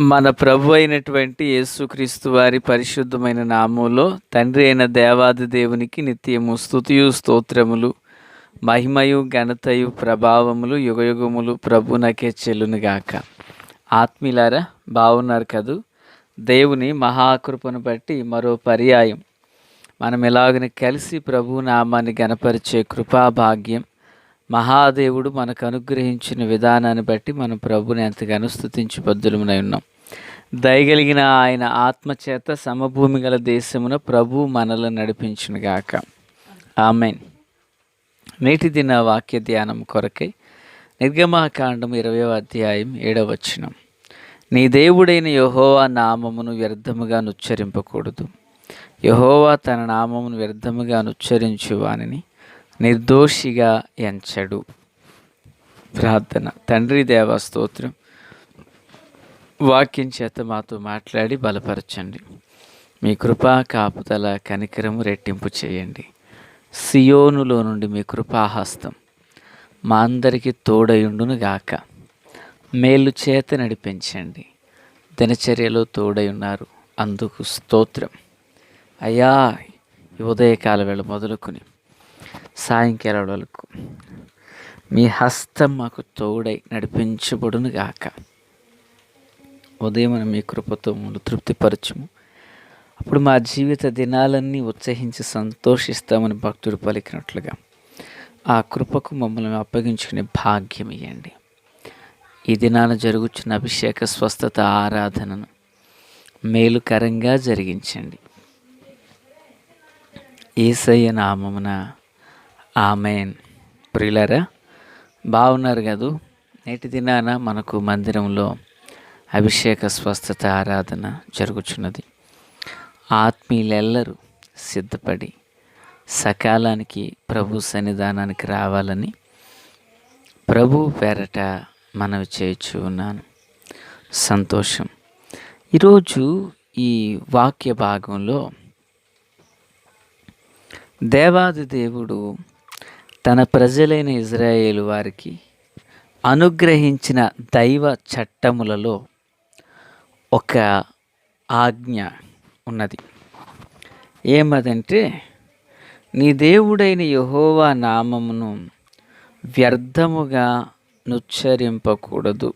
మన ప్రభు అయినటువంటి యేసుక్రీస్తు వారి పరిశుద్ధమైన నామంలో తండ్రి అయిన దేవాది దేవునికి నిత్యము స్థుతియు స్తోత్రములు మహిమయు ఘనతయు ప్రభావములు యుగయుగములు ప్రభునకే చెల్లునుగాక ఆత్మీలారా బాగున్నారు కదూ? దేవుని మహాకృపను బట్టి మరో పర్యాయం. మనం ఎలాగని కలిసి ప్రభు నామాన్ని గణపరిచే కృపాభాగ్యం మహాదేవుడు మనకు అనుగ్రహించిన విధానాన్ని బట్టి మనం ప్రభుని ఎంతగానో స్థుతించి బద్దులమునై ఉన్నాం. దయగలిగిన ఆయన ఆత్మచేత సమభూమి గల దేశమున ప్రభు మనలను నడిపించునుగాక ఆమెన్. నేటి దిన వాక్య ధ్యానం కొరకై నిర్గమాకాండం ఇరవై అధ్యాయం ఏడవ నీ దేవుడైన యహోవా నామమును వ్యర్థముగా నుచ్చరింపకూడదు. యహోవా తన నామమును వ్యర్థముగా నుచ్చరించు వానిని నిర్దోషిగా ఎంచడు. ప్రార్థన. తండ్రి దేవ స్తోత్రం. వాక్యం చేత మాతో మాట్లాడి బలపరచండి. మీ కృపా కాపుదల కనికరము రెట్టింపు చేయండి. సియోనులో నుండి మీ కృపాహస్తం మా అందరికీ తోడయుండును గాక మేలు చేత నడిపించండి. దినచర్యలో తోడై ఉన్నారు అందుకు స్తోత్రం. అయ్యా ఉదయకాల వేళ మొదలుకొని సాయంకాలం వరకు మీ హస్తం మాకు తోడై నడిపించబడును గాక ఉదయం మీ కృపతో ముందు తృప్తిపరచుము. అప్పుడు మా జీవిత దినాలన్నీ ఉత్సహించి సంతోషిస్తామని భక్తుడు పలికినట్లుగా ఆ కృపకు మమ్మల్ని అప్పగించుకునే భాగ్యం ఇవ్వండి ఈ దినాన జరుగుతున్న అభిషేక స్వస్థత ఆరాధనను మేలుకరంగా జరిగించండి. ఏసయ్య నామమున ఆమెన్. ప్రియులరా బాగున్నారు కదూ? నేటి దినాన మనకు మందిరంలో అభిషేక స్వస్థత ఆరాధన జరుగుచున్నది. ఆత్మీయులెల్లరూ సిద్ధపడి సకాలానికి ప్రభు సన్నిధానానికి రావాలని ప్రభు పేరట మనవి చేయొచ్చు ఉన్నాను. సంతోషం. ఈరోజు ఈ వాక్య భాగంలో దేవాది దేవుడు తన ప్రజలైన ఇజ్రాయేల్ వారికి అనుగ్రహించిన దైవ చట్టములలో ఒక ఆజ్ఞ ఉన్నది. ఏమదంటే నీ దేవుడైన యహోవా నామమును వ్యర్థముగా నుచ్చరింపకూడదు.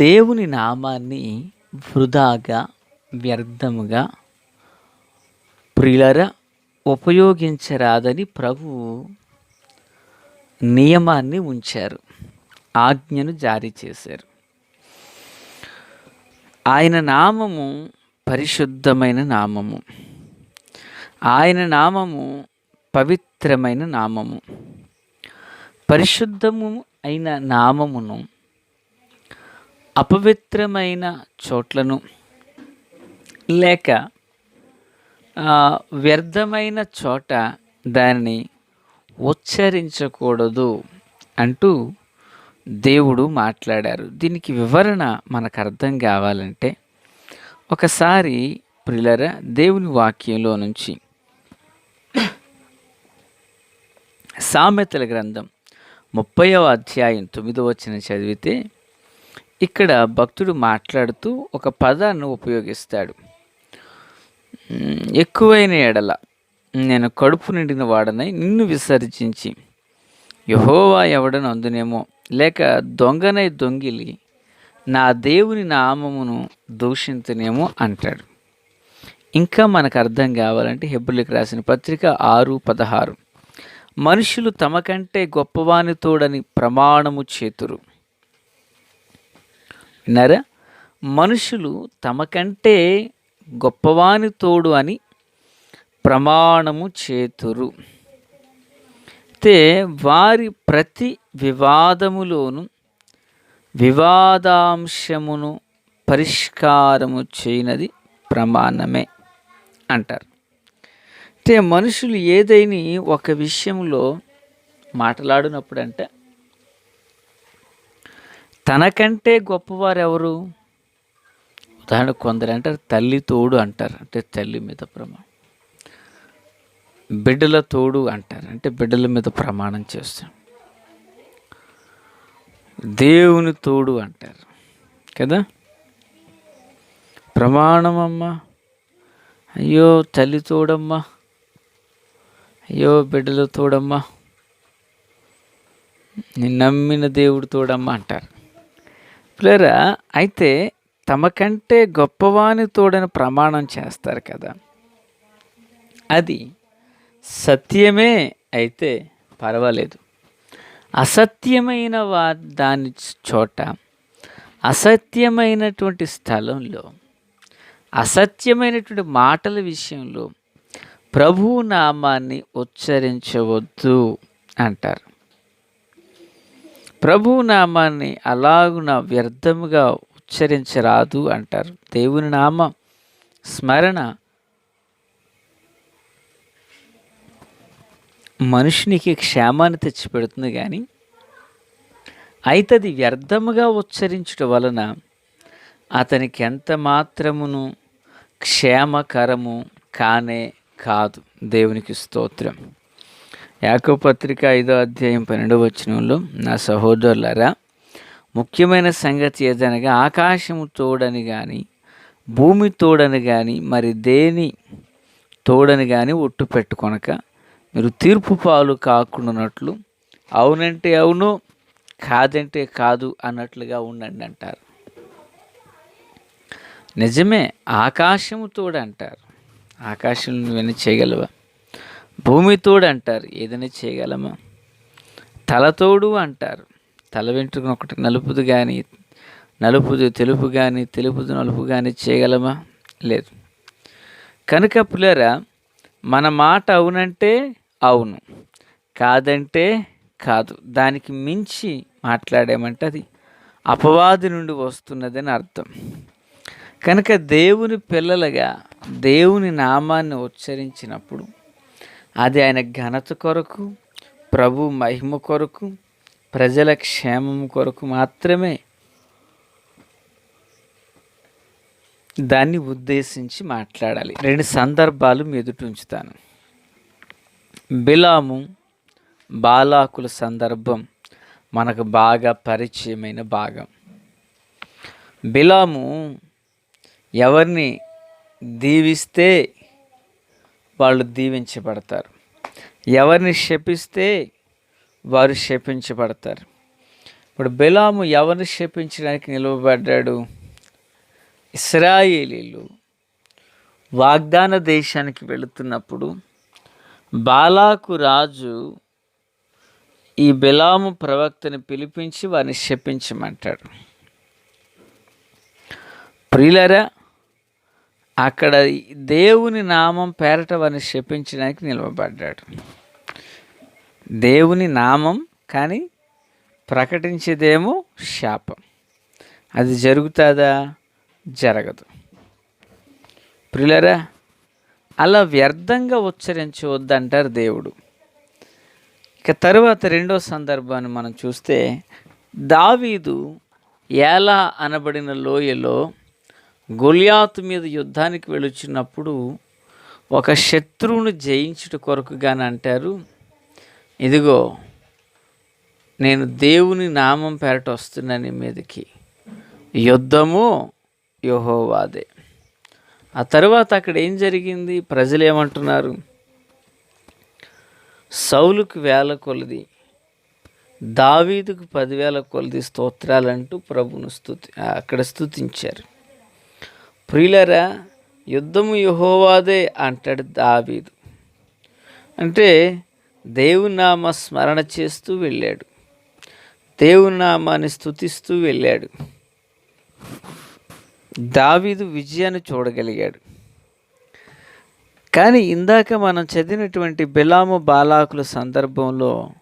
దేవుని నామాన్ని వృధాగా వ్యర్థముగా ప్రిలర ఉపయోగించరాదని ప్రభువు నియమాన్ని ఉంచారు ఆజ్ఞను జారీ చేశారు. ఆయన నామము పరిశుద్ధమైన నామము. ఆయన నామము పవిత్రమైన నామము. పరిశుద్ధము అయిన నామమును అపవిత్రమైన చోట్లను లేక వ్యర్థమైన చోట దానిని ఉచ్చరించకూడదు అంటూ దేవుడు మాట్లాడారు. దీనికి వివరణ మనకు అర్థం కావాలంటే ఒకసారి ప్రిలర దేవుని వాక్యంలో నుంచి సామెతల గ్రంథం ముప్పైవ అధ్యాయం తొమ్మిదో వచ్చిన చదివితే ఇక్కడ భక్తుడు మాట్లాడుతూ ఒక పదాన్ని ఉపయోగిస్తాడు. ఎక్కువైన ఎడల నేను కడుపు నిండిన వాడనై నిన్ను విసర్జించి యహోవా ఎవడను అందునేమో లేక దొంగనై దొంగిలి నా దేవుని నామమును దూషించనేమో అంటాడు. ఇంకా మనకు అర్థం కావాలంటే హెబ్బులికి రాసిన పత్రిక ఆరు పదహారు. మనుషులు తమ కంటే గొప్పవానితోడని ప్రమాణము చేతురు. విన్నారా? మనుషులు తమ కంటే గొప్పవాని తోడు అని ప్రమాణము చేతురు. అయితే వారి ప్రతి వివాదములోను వివాదాంశమును పరిష్కారము చేయనది ప్రమాణమే అంటారు. అంటే మనుషులు ఏదైనా ఒక విషయంలో మాట్లాడినప్పుడు అంటే తనకంటే గొప్పవారు ఎవరు ఉదాహరణ కొందరు అంటారు తల్లి తోడు అంటారు అంటే తల్లి మీద ప్రమాణం. బిడ్డల తోడు అంటారు అంటే బిడ్డల మీద ప్రమాణం చేస్తాం దేవుని తోడు అంటారు. కదా? ప్రమాణమమ్మా. అయ్యో తల్లి తోడమ్మా. అయ్యో బిడ్డలు తోడమ్మా. నమ్మిన దేవుడు తోడమ్మా అంటారు. పిల్లరా అయితే తమకంటే గొప్పవాని తోడని ప్రమాణం చేస్తారు కదా. అది సత్యమే అయితే పర్వాలేదు. అసత్యమైన వా దాని చోట అసత్యమైనటువంటి స్థలంలో అసత్యమైనటువంటి మాటల విషయంలో ప్రభు నామాన్ని ఉచ్చరించవద్దు అంటారు. ప్రభు నామాన్ని అలాగున వ్యర్థముగా ఉచ్చరించరాదు అంటారు. దేవుని నామ స్మరణ మనుషునికి క్షేమాన్ని తెచ్చిపెడుతుంది కానీ అయితే అది వ్యర్థముగా ఉచ్చరించడం వలన అతనికి ఎంత మాత్రమును క్షేమకరము కానే కాదు. దేవునికి స్తోత్రం. యాకోపత్రిక ఐదో అధ్యాయం పన్నెండవ వచనంలో నా సహోదరులరా ముఖ్యమైన సంగతి ఏదనగా ఆకాశము తోడని కానీ భూమి తోడని కానీ మరి దేని తోడని కానీ ఒట్టు పెట్టుకొనక మీరు తీర్పు పాలు కాకుండానట్లు అవునంటే అవును కాదంటే కాదు అన్నట్లుగా ఉండండి అంటారు. నిజమే ఆకాశము తోడు అంటారు ఆకాశం నువ్వైనా చేయగలవా? భూమి తోడు అంటారు ఏదైనా చేయగలమా? తలతోడు అంటారు. తల వెంట్రుకను ఒకటి నలుపుది కానీ నలుపుది తెలుపు కానీ తెలుపుది నలుపు కానీ చేయగలమా? లేదు. కనుక పిల్లరా మన మాట అవునంటే అవును. కాదంటే కాదు. దానికి మించి మాట్లాడామంటే అది అపవాది నుండి వస్తున్నదని అర్థం. కనుక దేవుని పిల్లలుగా దేవుని నామాన్ని ఉచ్చరించినప్పుడు అది ఆయన ఘనత కొరకు ప్రభు మహిమ కొరకు ప్రజల క్షేమం కొరకు మాత్రమే దాన్ని ఉద్దేశించి మాట్లాడాలి. రెండు సందర్భాలు మీ ఎదుట ఉంచుతాను. బిలాము బాలాకుల సందర్భం మనకు బాగా పరిచయమైన భాగం. బిలాము ఎవరిని దీవిస్తే వాళ్ళు దీవించబడతారు. ఎవరిని శపిస్తే వారు శపించబడతారు. ఇప్పుడు బిలాము ఎవరిని శపించడానికి నిలవబడ్డాడు? ఇస్రాయేలీలు వాగ్దాన దేశానికి వెళుతున్నప్పుడు బాలాకు రాజు ఈ బిలాము ప్రవక్తని పిలిపించి వారిని శపించమంటాడు. ప్రియులరా అక్కడ దేవుని నామం పేరట వారిని శపించడానికి నిలవబడ్డాడు. దేవుని నామం కానీ ప్రకటించేదేమో శాపం. అది జరుగుతుందా? జరగదు. ప్రియులరా అలా వ్యర్థంగా ఉచ్చరించవద్దంటారు దేవుడు. ఇక తరువాత రెండో సందర్భాన్ని మనం చూస్తే దావీదు ఎలా అనబడిన లోయలో గొలియాతు మీద యుద్ధానికి వెళ్ళొచ్చినప్పుడు ఒక శత్రువును జయించుట కొరకుగాని అంటారు ఇదిగో నేను దేవుని నామం పేరట వస్తున్నాను మీదకి. యుద్ధము యోహోవాదే. ఆ తర్వాత అక్కడ ఏం జరిగింది? ప్రజలు ఏమంటున్నారు సౌలుకు వేల కొలది దావీదుకు పదివేల కొలది స్తోత్రాలంటూ ప్రభును స్థుతి అక్కడ స్థుతించారు ప్రియులరా యుద్ధము యహోవాదే అంటాడు దావీదు. అంటే దేవునామ స్మరణ చేస్తూ వెళ్ళాడు. దేవునామాన్ని స్థుతిస్తూ వెళ్ళాడు. దావీదు విజయాన్ని చూడగలిగాడు. కానీ ఇందాక మనం చదివినటువంటి బిలాము బాలాకుల సందర్భంలో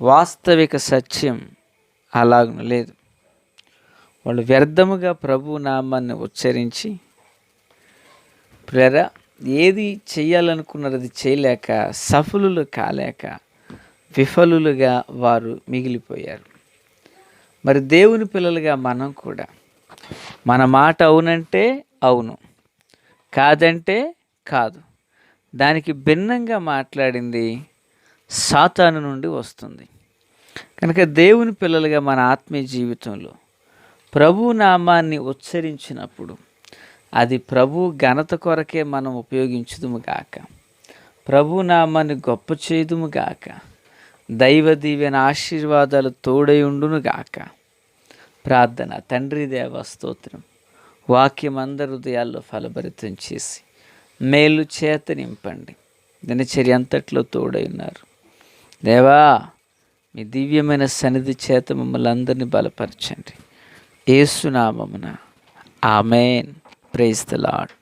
వాస్తవిక సత్యం అలాగను లేదు. వాళ్ళు వ్యర్థముగా ప్రభు నామాన్ని ఉచ్చరించి ప్రేర ఏది చేయాలనుకున్నారు అది చేయలేక సఫలులు కాలేక విఫలులుగా వారు మిగిలిపోయారు. మరి దేవుని పిల్లలుగా మనం కూడా మన మాట అవునంటే అవును కాదంటే కాదు. దానికి భిన్నంగా మాట్లాడింది సాతాను నుండి వస్తుంది. కనుక దేవుని పిల్లలుగా మన ఆత్మీయ జీవితంలో ప్రభు నామాన్ని ఉచ్చరించినప్పుడు అది ప్రభు ఘనత కొరకే మనం ఉపయోగించుదుము గాక. ప్రభు నామాన్ని గొప్ప చేయుదుము గాక. దైవ దీవెన ఆశీర్వాదాలు తోడై ఉండును గాక. ప్రార్థన. తండ్రి దేవ స్తోత్రం. వాక్యం అందరి హృదయాల్లో ఫలభరితం చేసి మేలు చేత నింపండి. దినచర్య అంతట్లో తోడై ఉన్నారు. దేవా మీ దివ్యమైన సన్నిధి చేత మమ్మల్ని అందరినీ బలపరచండి. ఏసునామమున. ఆమెన్. Praise the lord